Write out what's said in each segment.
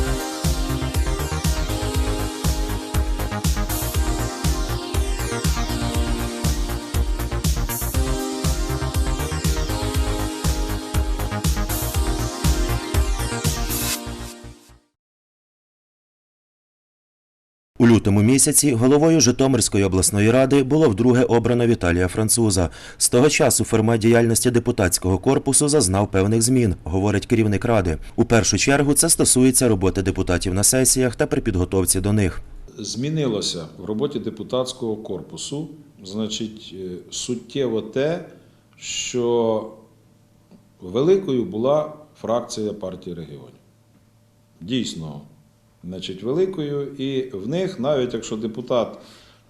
Bye. У лютому місяці головою Житомирської обласної ради було вдруге обрано Віталія Француза. З того часу формат діяльності депутатського корпусу зазнав певних змін, говорить керівник ради. У першу чергу це стосується роботи депутатів на сесіях та при підготовці до них. Змінилося в роботі депутатського корпусу, значить, е, суттєво те, що великою була фракція партії регіонів. Дійсно, значить, великою, і в них, навіть якщо депутат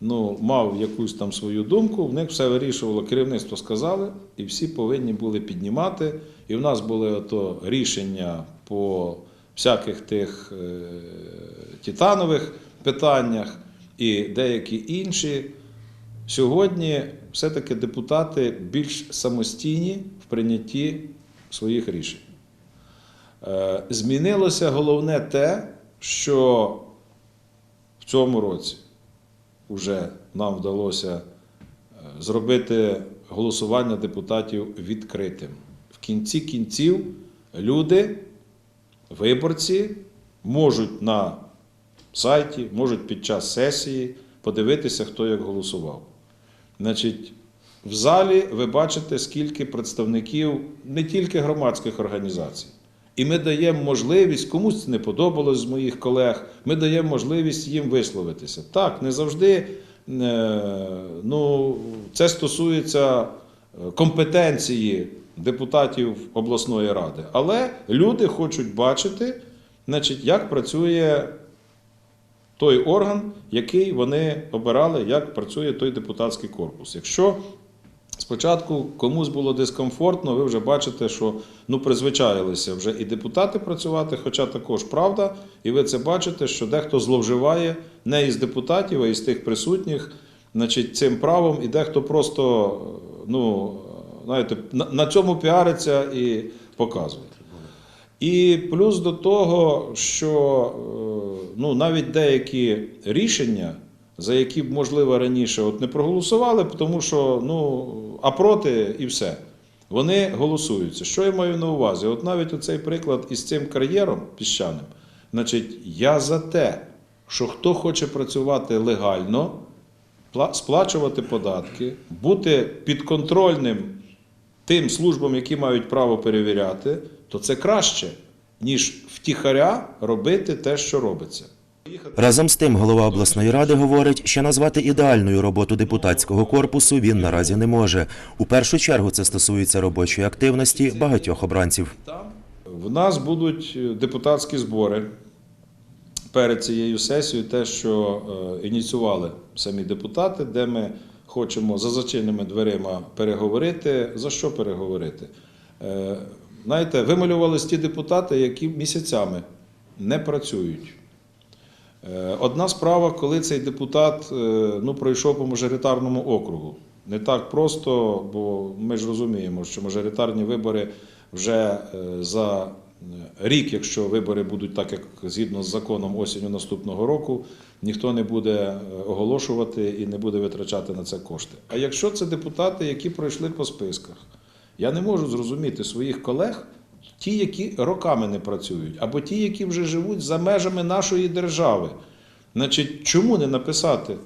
ну, мав якусь там свою думку, в них все вирішувало, керівництво сказали, і всі повинні були піднімати. І в нас були ото рішення по всяких тих е, титанових питаннях і деякі інші. Сьогодні все-таки депутати більш самостійні в прийнятті своїх рішень. Е, Змінилося головне те, що в цьому році вже нам вдалося е, зробити голосування депутатів відкритим. В кінці кінців люди, виборці, можуть на сайті, можуть під час сесії подивитися, хто як голосував. Значить, в залі ви бачите, скільки представників не тільки громадських організацій. І ми даємо можливість, комусь це не подобалось з моїх колег, ми даємо можливість їм висловитися. Так, не завжди е, ну, це стосується е, компетенції депутатів обласної ради. Але люди хочуть бачити, значить, як працює той орган, який вони обирали, як працює той депутатський корпус. Якщо спочатку комусь було дискомфортно, ви вже бачите, що ну, призвичаїлися вже і депутати працювати, хоча також правда, і ви це бачите, що дехто зловживає не із депутатів, а із тих присутніх, значить, цим правом, і дехто просто ну, знаєте, на, цьому піариться і показує. І плюс до того, що е, ну, навіть деякі рішення, за які б, можливо, раніше от не проголосували, тому що ну, а проти і все. Вони голосуються. Що я маю на увазі? От навіть оцей приклад із цим кар'єром піщаним, значить, я за те, що хто хоче працювати легально, сплачувати податки, бути підконтрольним тим службам, які мають право перевіряти, то це краще, ніж втіхаря робити те, що робиться. Разом з тим, голова обласної ради говорить, що назвати ідеальною роботу депутатського корпусу він наразі не може. У першу чергу це стосується робочої активності багатьох обранців. В нас будуть е, депутатські збори перед цією сесією, те, що е, ініціювали самі депутати, де ми хочемо за зачиненими дверима переговорити. За що переговорити? Е, Знаєте, вималювались ті депутати, які місяцями не працюють. Е, Одна справа, коли цей депутат е, ну, пройшов по мажоритарному округу. Не так просто, бо ми ж розуміємо, що мажоритарні вибори вже е, за рік, якщо вибори будуть так, як згідно з законом осінню наступного року, ніхто не буде оголошувати і не буде витрачати на це кошти. А якщо це депутати, які пройшли по списках, я не можу зрозуміти своїх колег, ті, які роками не працюють, або ті, які вже живуть за межами нашої держави. Значить, чому не написати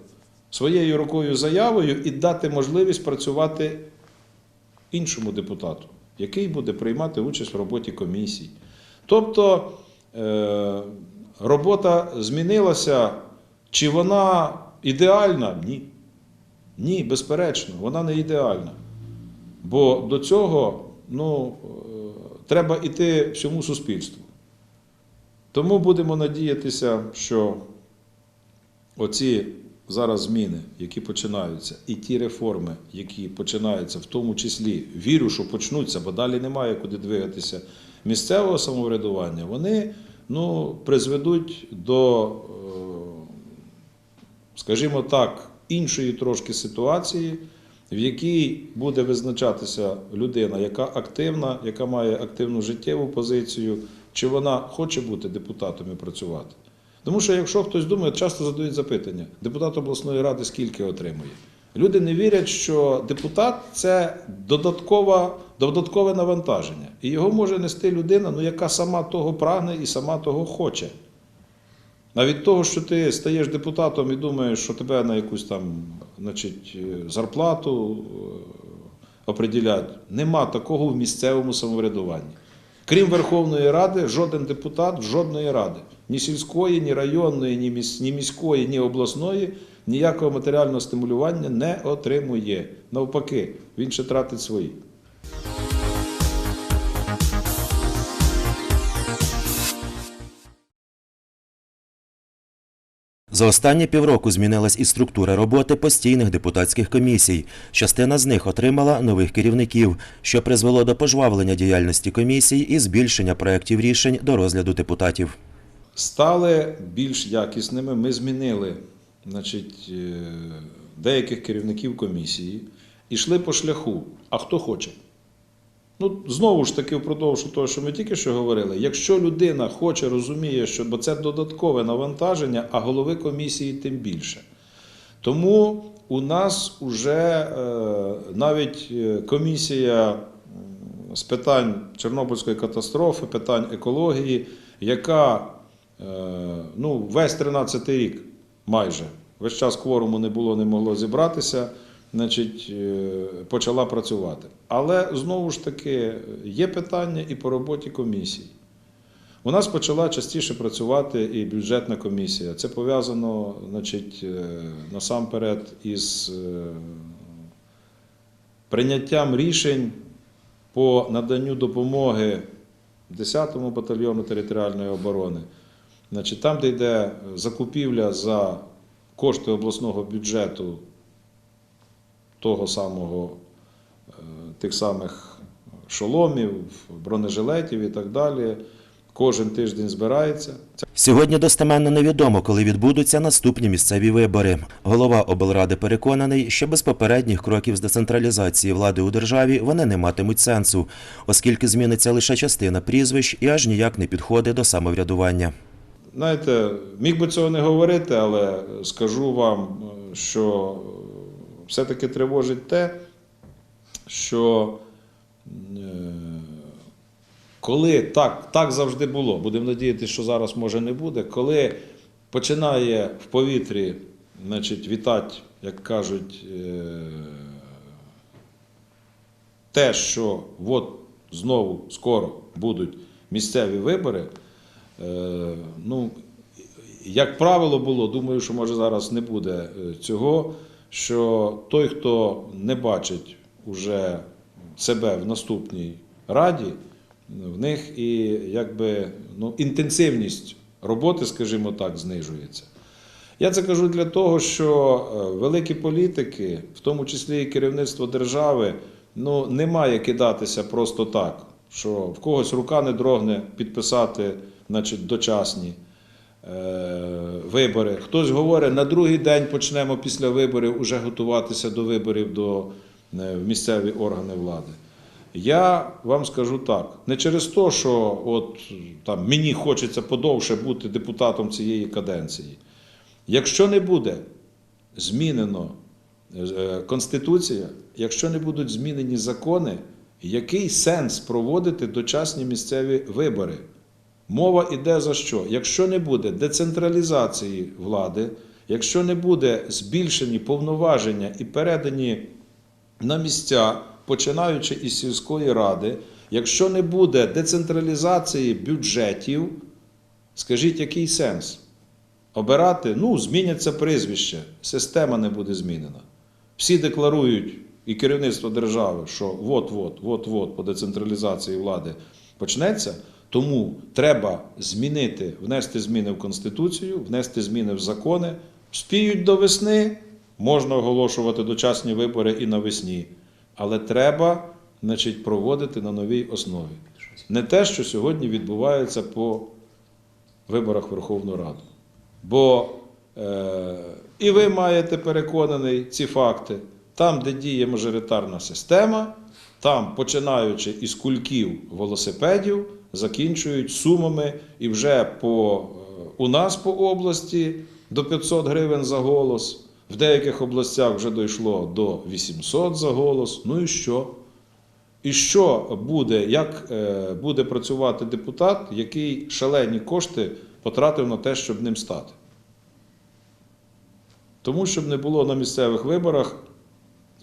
своєю рукою заявою і дати можливість працювати іншому депутату, який буде приймати участь в роботі комісій? Тобто е, робота змінилася, чи вона ідеальна? Ні. Ні, безперечно, вона не ідеальна. Бо до цього ну, треба йти всьому суспільству. Тому будемо надіятися, що оці зараз зміни, які починаються, і ті реформи, які починаються, в тому числі вірю, що почнуться, бо далі немає куди двигатися місцевого самоврядування, вони ну, призведуть до, е, скажімо так, іншої трошки ситуації, в якій буде визначатися людина, яка активна, яка має активну життєву позицію, чи вона хоче бути депутатом і працювати. Тому що якщо хтось думає, часто задають запитання, депутат обласної ради скільки отримує. Люди не вірять, що депутат це додаткове, додаткове навантаження. І його може нести людина, ну, яка сама того прагне і сама того хоче. А від того, що ти стаєш депутатом і думаєш, що тебе на якусь там значить, е, зарплату е, определяють, нема такого в місцевому самоврядуванні. Крім Верховної Ради, жоден депутат жодної ради, ні сільської, ні районної, ні міс- ні міської, ні обласної ніякого матеріального стимулювання не отримує. Навпаки, він ще тратить свої. За останні півроку змінилась і структура роботи постійних депутатських комісій. Частина з них отримала нових керівників, що призвело до пожвавлення діяльності комісій і збільшення проєктів рішень до розгляду депутатів. стали більш якісними. Ми змінили значить, е, деяких керівників комісії і йшли по шляху. А хто хоче? Ну, знову ж таки, впродовж того, що ми тільки що говорили, якщо людина хоче, розуміє, що бо це додаткове навантаження, а голови комісії тим більше. Тому у нас вже е, навіть е, комісія з питань Чорнобильської катастрофи, питань екології, яка е, ну, весь 13-й рік майже весь час кворуму не було, не могло зібратися, значить, е, почала працювати. Але знову ж таки є питання і по роботі комісії. У нас почала частіше працювати і бюджетна комісія. Це пов'язано значить, е, насамперед із е, прийняттям рішень по наданню допомоги 10-му батальйону територіальної оборони. Значить, там, де йде закупівля за кошти обласного бюджету того самого, е, тих самих шоломів, бронежилетів і так далі, кожен тиждень збирається. Сьогодні достеменно невідомо, коли відбудуться наступні місцеві вибори. Голова облради переконаний, що без попередніх кроків з децентралізації влади у державі вони не матимуть сенсу, оскільки зміниться лише частина прізвищ і аж ніяк не підходить до самоврядування. Знаєте, міг би цього не говорити, але скажу вам, е, що все-таки тривожить те, що е, коли так, так завжди було, будемо надіятися, що зараз може не буде, коли починає в повітрі значить, вітати, як кажуть, е, те, що от знову скоро будуть місцеві вибори, е, ну, як правило, було, думаю, що може зараз не буде цього, що той, хто не бачить уже себе в наступній раді, в них і якби ну, інтенсивність роботи, скажімо так, знижується. Я це кажу для того, що е, великі політики, в тому числі і керівництво держави, ну, не має кидатися просто так, що в когось рука не дрогне підписати значить, дочасні вибори. Хтось говорить, на другий день почнемо після виборів уже готуватися до виборів до е, місцеві органи влади. Я вам скажу так: не через те, що от там мені хочеться подовше бути депутатом цієї каденції. Якщо не буде змінено е, Конституція, якщо не будуть змінені закони, який сенс проводити дочасні місцеві вибори? Мова йде за що? Якщо не буде децентралізації влади, якщо не буде збільшені повноваження і передані на місця, починаючи із сільської ради, якщо не буде децентралізації бюджетів, скажіть, який сенс? Обирати, ну, зміняться прізвище, система не буде змінена. Всі декларують і керівництво держави, що от-от, от-от по децентралізації влади почнеться. Тому треба змінити, внести зміни в Конституцію, внести зміни в закони. Спіють до весни, можна оголошувати дочасні вибори і навесні. Але треба значить, проводити на новій основі. Не те, що сьогодні відбувається по виборах Верховної Ради. Бо е, і ви маєте переконаний ці факти, там, де діє мажоритарна система, Там, починаючи із кульків велосипедів, закінчують сумами і вже по, е, у нас по області до 500 гривень за голос. В деяких областях вже дійшло до 800 за голос. Ну і що? І що буде, як е, буде працювати депутат, який шалені кошти потратив на те, щоб ним стати? Тому щоб не було на місцевих виборах,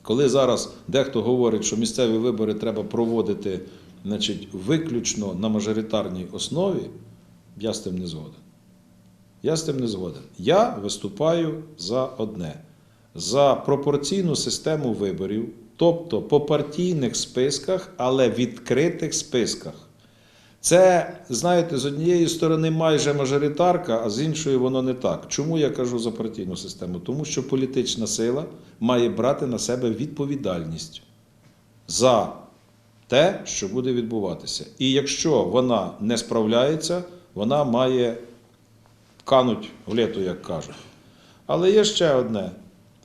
коли зараз дехто говорить, що місцеві вибори треба проводити значить, виключно на мажоритарній основі, я з тим не згоден. Я з тим не згоден. Я виступаю за одне: за пропорційну систему виборів, тобто по партійних списках, але відкритих списках. Це, знаєте, з однієї сторони майже мажоритарка, а з іншої воно не так. Чому я кажу за партійну систему? Тому що політична сила має брати на себе відповідальність за те, що буде відбуватися. І якщо вона не справляється, вона має кануть в літу, як кажуть. Але є ще одне.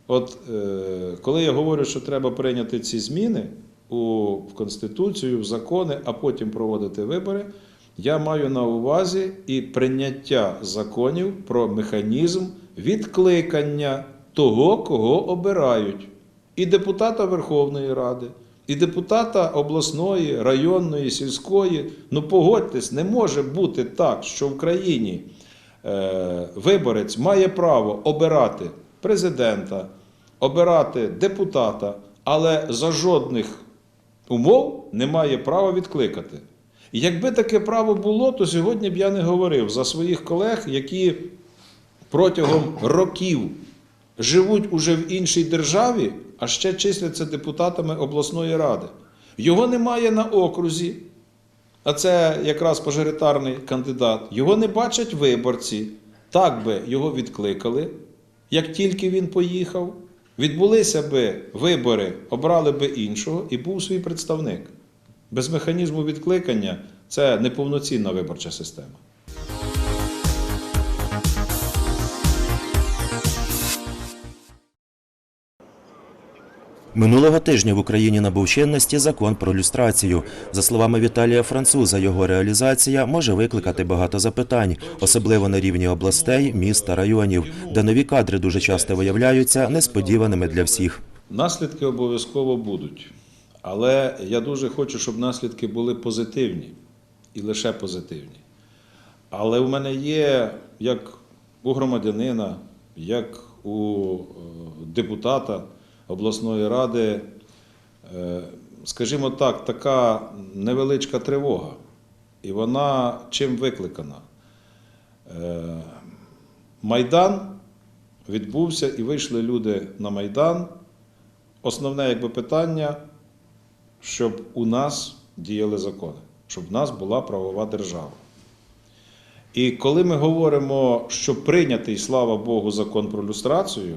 От е, коли я говорю, що треба прийняти ці зміни у, в Конституцію, в закони, а потім проводити вибори, я маю на увазі і прийняття законів про механізм відкликання того, кого обирають. І депутата Верховної Ради, і депутата обласної, районної, сільської. Ну погодьтесь, не може бути так, що в країні е, виборець має право обирати президента, обирати депутата, але за жодних умов не має права відкликати. І якби таке право було, то сьогодні б я не говорив за своїх колег, які протягом років живуть уже в іншій державі, а ще числяться депутатами обласної ради. Його немає на окрузі, а це якраз пожаритарний кандидат. Його не бачать виборці. Так би його відкликали, як тільки він поїхав. Відбулися би вибори, обрали би іншого і був свій представник. Без механізму відкликання це неповноцінна виборча система. Минулого тижня в Україні набув чинності закон про люстрацію. За словами Віталія Француза, його реалізація може викликати багато запитань, особливо на рівні областей, міст та районів, де нові кадри дуже часто виявляються несподіваними для всіх. Наслідки обов'язково будуть. Але я дуже хочу, щоб наслідки були позитивні і лише позитивні. Але в мене є як у громадянина, як у е, депутата обласної ради, е, скажімо так, така невеличка тривога. І вона чим викликана? Е, Майдан відбувся і вийшли люди на Майдан. Основне якби питання, щоб у нас діяли закони, щоб в нас була правова держава. І коли ми говоримо, що прийнятий, слава Богу, закон про люстрацію,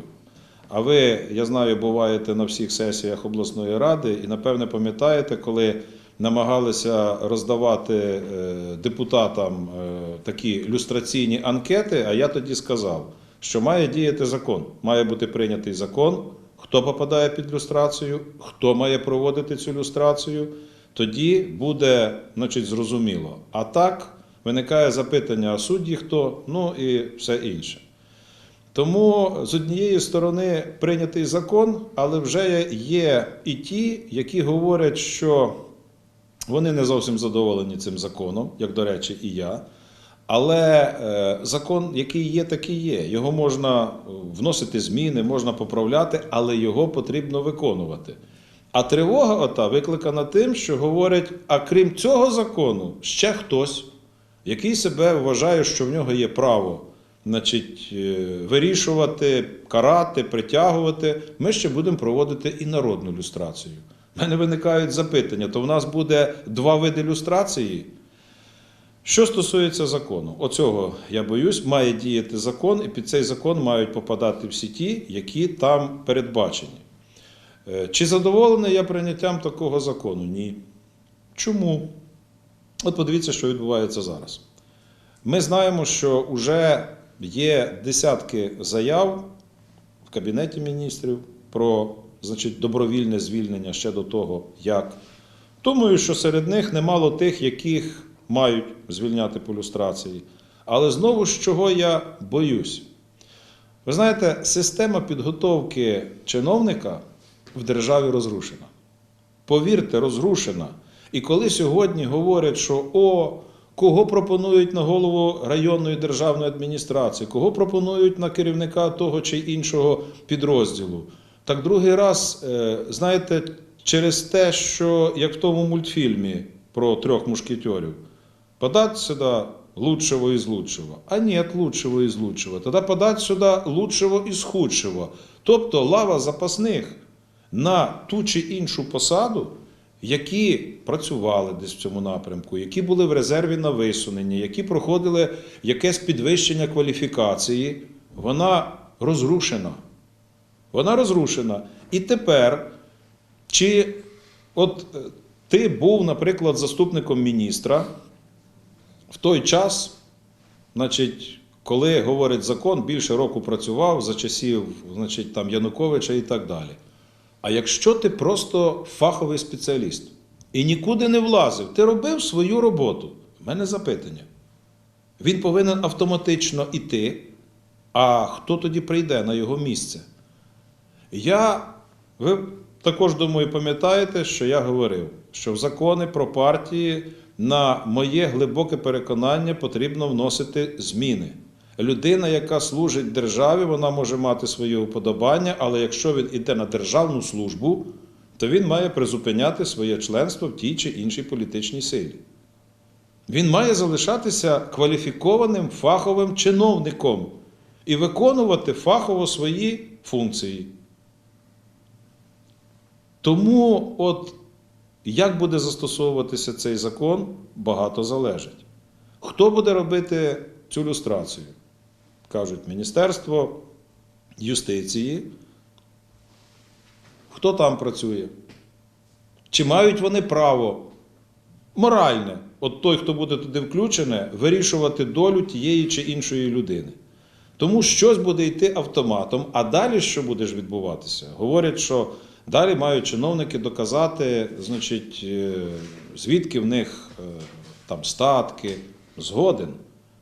а ви, я знаю, буваєте на всіх сесіях обласної ради і, напевне, пам'ятаєте, коли намагалися роздавати е, депутатам е, такі люстраційні анкети, а я тоді сказав, що має діяти закон, має бути прийнятий закон, хто попадає під люстрацію, хто має проводити цю люстрацію, тоді буде значить, зрозуміло. А так виникає запитання, а судді хто, ну і все інше. Тому з однієї сторони прийнятий закон, але вже є і ті, які говорять, що вони не зовсім задоволені цим законом, як до речі, і я. Але е, закон, який є, такий є. Його можна е, вносити зміни, можна поправляти, але його потрібно виконувати. А тривога ота викликана тим, що говорять: а крім цього закону, ще хтось, який себе вважає, що в нього є право значить, е, вирішувати, карати, притягувати, ми ще будемо проводити і народну люстрацію. У мене виникають запитання: то в нас буде два види люстрації. Що стосується закону, оцього я боюсь, має діяти закон, і під цей закон мають попадати всі ті, які там передбачені. Е, Чи задоволений я прийняттям такого закону? Ні. Чому? От подивіться, що відбувається зараз. Ми знаємо, що вже є десятки заяв в Кабінеті міністрів про значить, добровільне звільнення ще до того, як Думаю, що серед них немало тих, яких мають звільняти по люстрації. Але знову ж чого я боюсь? Ви знаєте, система підготовки чиновника в державі розрушена. Повірте, розрушена. І коли сьогодні говорять, що о, кого пропонують на голову районної державної адміністрації, кого пропонують на керівника того чи іншого підрозділу, так другий раз, е, знаєте, через те, що як в тому мультфільмі про трьох мушкетерів, подать сюда лучшего из лучшего. А нет лучшего из лучшего. Тогда подать сюда лучшего із худшого. Тобто лава запасних на ту чи іншу посаду, які працювали десь в цьому напрямку, які були в резерві на висуненні, які проходили якесь підвищення кваліфікації, вона розрушена. Вона розрушена. І тепер, чи от е, ти був, наприклад, заступником міністра в той час, значить, коли говорить закон, більше року працював за часів значить, там, Януковича і так далі. А якщо ти просто фаховий спеціаліст і нікуди не влазив, ти робив свою роботу. У мене запитання. Він повинен автоматично іти, а хто тоді прийде на його місце? Я, ви також думаю, пам'ятаєте, що я говорив, що в закони про партії на моє глибоке переконання потрібно вносити зміни. Людина, яка служить державі, вона може мати своє уподобання, але якщо він іде на державну службу, то він має призупиняти своє членство в тій чи іншій політичній силі. Він має залишатися кваліфікованим фаховим чиновником і виконувати фахово свої функції. Тому, от як буде застосовуватися цей закон, багато залежить. Хто буде робити цю люстрацію? Кажуть, Міністерство юстиції. Хто там працює? Чи мають вони право моральне, от той, хто буде туди включене, вирішувати долю тієї чи іншої людини? Тому щось буде йти автоматом, а далі що буде відбуватися? Говорять, що далі мають чиновники доказати, значить, е, звідки в них е, там статки, згоден.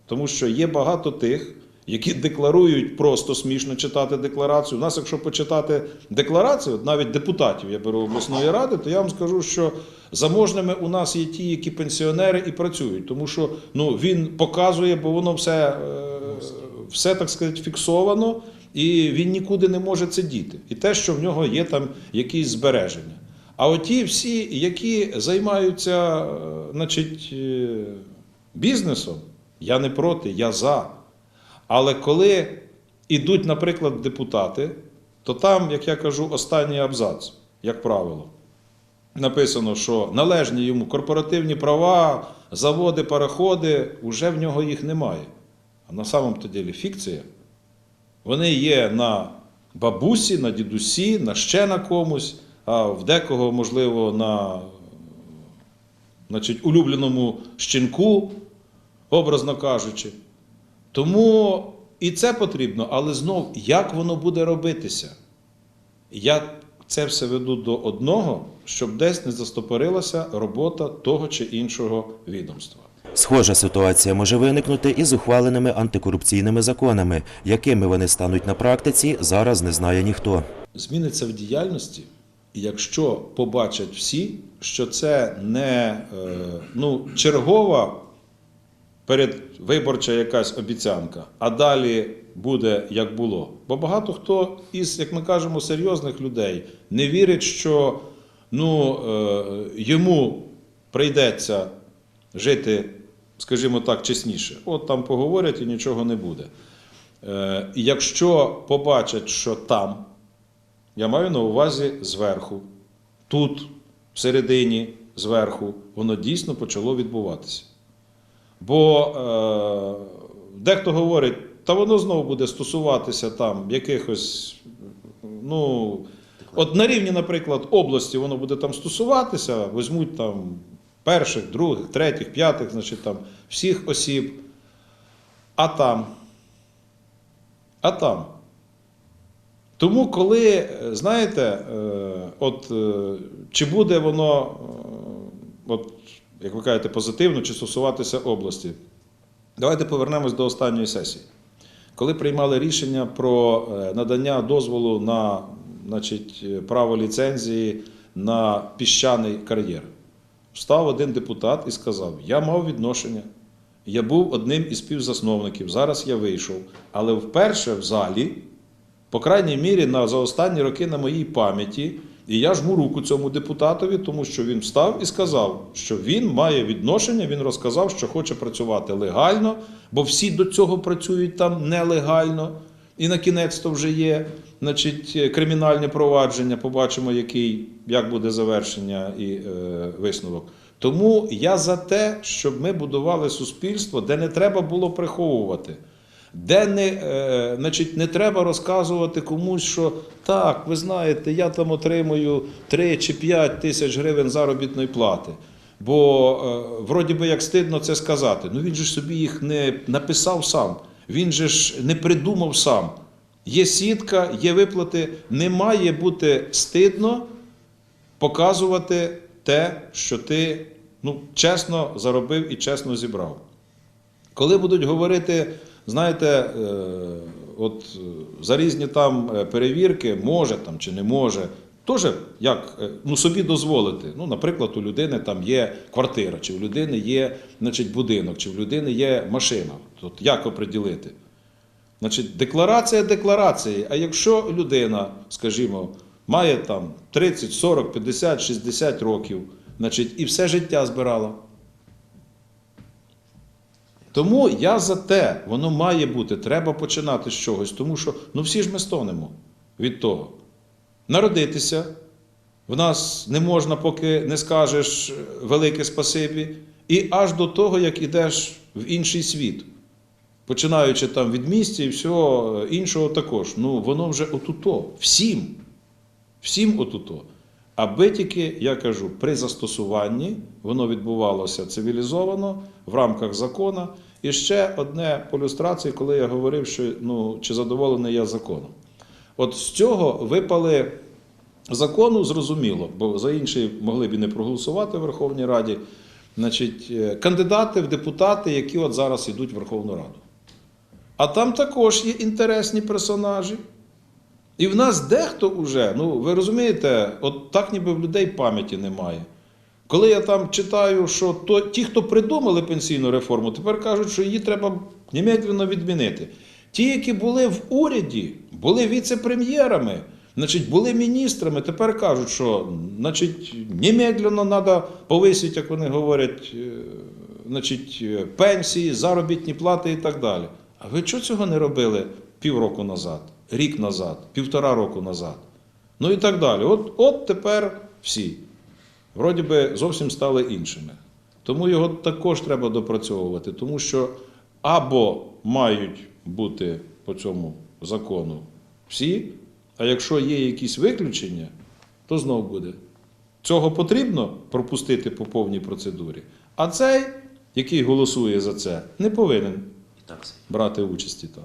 Тому що є багато тих, які декларують просто смішно читати декларацію. У нас, якщо почитати декларацію, навіть депутатів я беру обласної ради, то я вам скажу, що заможними у нас є ті, які пенсіонери і працюють, тому що ну, він показує, бо воно все, е, все так сказати, фіксовано, і він нікуди не може це діти. І те, що в нього є там якісь збереження. А оті всі, які займаються е, значить, е, бізнесом, я не проти, я за. Але коли йдуть, наприклад, депутати, то там, як я кажу, останній абзац, як правило, написано, що належні йому корпоративні права, заводи, пароходи, уже в нього їх немає. А на самом то ділі фікція. Вони є на бабусі, на дідусі, на ще на комусь, а в декого, можливо, на значить, улюбленому щенку, образно кажучи. Тому і це потрібно, але знов, як воно буде робитися? Я це все веду до одного, щоб десь не застопорилася робота того чи іншого відомства. Схожа ситуація може виникнути і з ухваленими антикорупційними законами, якими вони стануть на практиці, зараз не знає ніхто. Зміниться в діяльності, якщо побачать всі, що це не е, ну, чергова передвиборча якась обіцянка, а далі буде як було. Бо багато хто із, як ми кажемо, серйозних людей не вірить, що ну, е, йому прийдеться жити, скажімо так, чесніше. От там поговорять і нічого не буде. Е, і якщо побачать, що там, я маю на увазі зверху, тут, всередині, зверху, воно дійсно почало відбуватися. Бо е, дехто говорить, та воно знову буде стосуватися там якихось, ну, от на рівні, наприклад, області воно буде там стосуватися, візьмуть там перших, других, третіх, п'ятих, значить там всіх осіб. А там. А там. Тому, коли, знаєте, е, от е, чи буде воно е, от, як ви кажете, позитивно чи стосуватися області. Давайте повернемось до останньої сесії. Коли приймали рішення про е, надання дозволу на значить, е, право ліцензії на піщаний кар'єр, встав один депутат і сказав: Я мав відношення, я був одним із співзасновників, зараз я вийшов. Але вперше в залі, по крайній мірі, на, за останні роки на моїй пам'яті, і я жму руку цьому депутатові, тому що він встав і сказав, що він має відношення, він розказав, що хоче працювати легально, бо всі до цього працюють там нелегально. І на кінець то вже є значить, кримінальне провадження. Побачимо, який, як буде завершення і е, висновок. Тому я за те, щоб ми будували суспільство, де не треба було приховувати. Де не, е, значить, не треба розказувати комусь, що так, ви знаєте, я там отримую 3 чи 5 тисяч гривень заробітної плати. Бо е, вроді би як стидно це сказати. Ну він же ж собі їх не написав сам, він же ж не придумав сам. Є сітка, є виплати. Не має бути стидно показувати те, що ти ну, чесно заробив і чесно зібрав. Коли будуть говорити, знаєте, е, от е, за різні там е, перевірки, може там чи не може, теж як ну, собі дозволити. Ну, наприклад, у людини там є квартира, чи у людини є значить, будинок, чи в людини є машина. Тут як оприділити? Значить, декларація декларації. А якщо людина, скажімо, має там 30, 40, 50, 60 років, значить, і все життя збирала. Тому я за те, воно має бути, треба починати з чогось, тому що ну всі ж ми стонемо від того. Народитися, в нас не можна, поки не скажеш велике спасибі, і аж до того, як ідеш в інший світ. Починаючи там від місця і всього іншого також. Ну, воно вже отуто. Всім. Всім отуто. Аби тільки, я кажу, при застосуванні воно відбувалося цивілізовано в рамках закона. І ще одне по люстрації, коли я говорив, що ну, чи задоволений я законом. От з цього випали закону, зрозуміло, бо за інший могли б і не проголосувати в Верховній Раді. Значить, е, кандидати в депутати, які от зараз йдуть в Верховну Раду. А там також є інтересні персонажі. І в нас дехто вже, ну ви розумієте, от так ніби в людей пам'яті немає. Коли я там читаю, що то, ті, хто придумали пенсійну реформу, тепер кажуть, що її треба немедленно відмінити. Ті, які були в уряді, були віце-прем'єрами, значить, були міністрами, тепер кажуть, що значить, немедленно треба повисити, як вони говорять, е, значить, е, пенсії, заробітні плати і так далі. А ви чого цього не робили півроку назад, рік назад, півтора року назад? Ну і так далі. От, от тепер всі. Вроді би зовсім стали іншими. Тому його також треба допрацьовувати, тому що або мають бути по цьому закону всі, а якщо є якісь виключення, то знов буде. Цього потрібно пропустити по повній процедурі. А цей, який голосує за це, не повинен брати участі там.